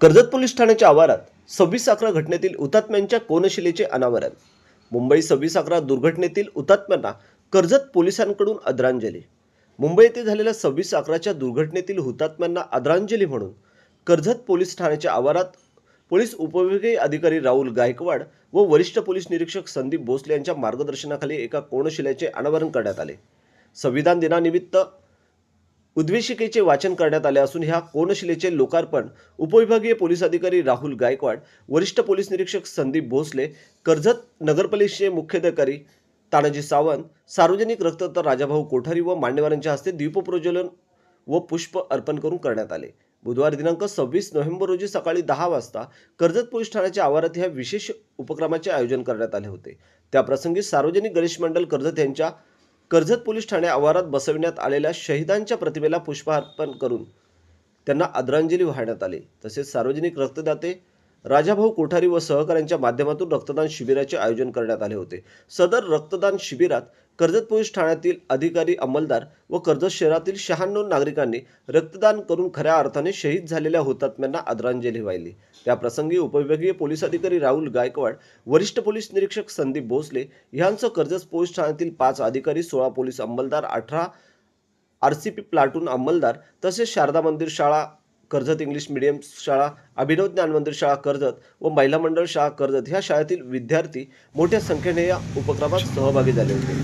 Karjat police ठाण्याच्या आवारात सव्वीस अकरा घटनेतील हुतात्म्यांच्या कोनशिलेचे अनावरण. मुंबई सव्वीस अकरा दुर्घटनेतील हुतात्म्यांना कर्जत पोलिसांकडून आदरांजली. मुंबई येथे झालेल्या सव्वीस अकराच्या दुर्घटनेतील हुतात्म्यांना आदरांजली म्हणून कर्जत पोलीस ठाण्याच्या आवारात पोलीस उपविभागीय अधिकारी राहुल गायकवाड व वरिष्ठ पोलीस निरीक्षक संदीप भोसले यांच्या मार्गदर्शनाखाली एका कोनशिल्याचे अनावरण करण्यात आले. संविधान दिनानिमित्त उद्वेशिकेचे वाचन करण्यात आले असून ह्या कोनशिलेचे लोकार्पण उपविभागीय पोलीस अधिकारी राहुल गायकवाड वरिष्ठ पोलीस निरीक्षक संदीप भोसले कर्जत नगरपालिकेचे मुख्याधिकारी तानाजी सावंत सार्वजनिक रक्तदाता राजाभाऊ कोठारी व मान्यवरांच्या हस्ते दीपप्रज्वलन व पुष्प अर्पण करून करण्यात आले. बुधवार दिनांक सव्वीस नोव्हेंबर रोजी सकाळी दहा वाजता कर्जत पोलीस ठाण्याच्या आवारात ह्या विशेष उपक्रमाचे आयोजन करण्यात आले होते. त्याप्रसंगी सार्वजनिक गणेश मंडल कर्जत यांच्या कर्जत पोलीस ठाणे आवारात बसविण्यात आलेल्या शहिदांच्या प्रतिमेला पुष्पार्पण करून त्यांना आदरांजली वाहण्यात आली. तसेच सार्वजनिक रक्तदाते राजाभाऊ कोठारी व सहकाऱ्यांच्या माध्यमातून रक्तदान शिबिराचे आयोजन करण्यात आले होते. सदर रक्तदान शिबिरात कर्जत पोलीस ठाण्यातील अधिकारी अंमलदार व कर्जत शहरातील शहाण्णव नागरिकांनी रक्तदान करून खऱ्या अर्थाने शहीद झालेल्या हुतात्म्यांना आदरांजली वाहिली. त्याप्रसंगी उपविभागीय पोलीस अधिकारी राहुल गायकवाड वरिष्ठ पोलीस निरीक्षक संदीप भोसले यांचं कर्जत पोलीस ठाण्यातील पाच अधिकारी सोळा पोलीस अंमलदार अठरा आर सी पी प्लाटून अंमलदार तसेच शारदा मंदिर शाळा कर्जत इंग्लिश मिडियम शाळा अभिनव ज्ञान मंदिर शाळा कर्जत व महिला मंडळ शाळा कर्जत ह्या शाळेतील विद्यार्थी मोठ्या संख्येने या उपक्रमात सहभागी झाले होते.